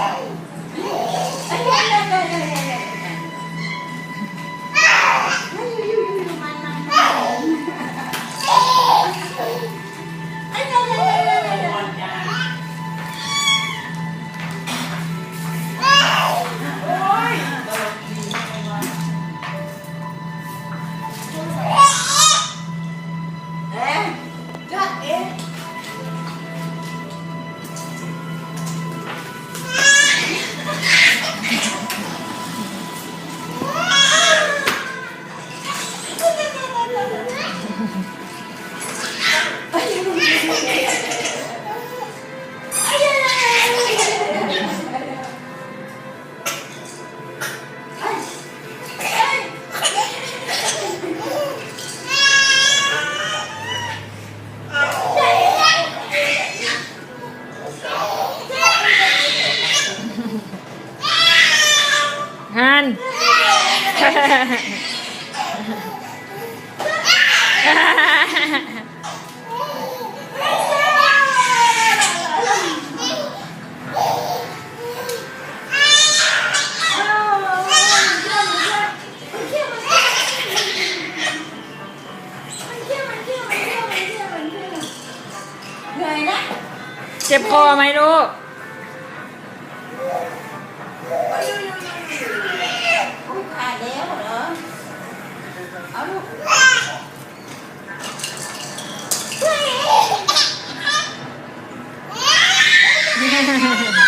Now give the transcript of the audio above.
Ay, ay, ay, ay, ay. เจ็บคอไหมลูก ハハハハ!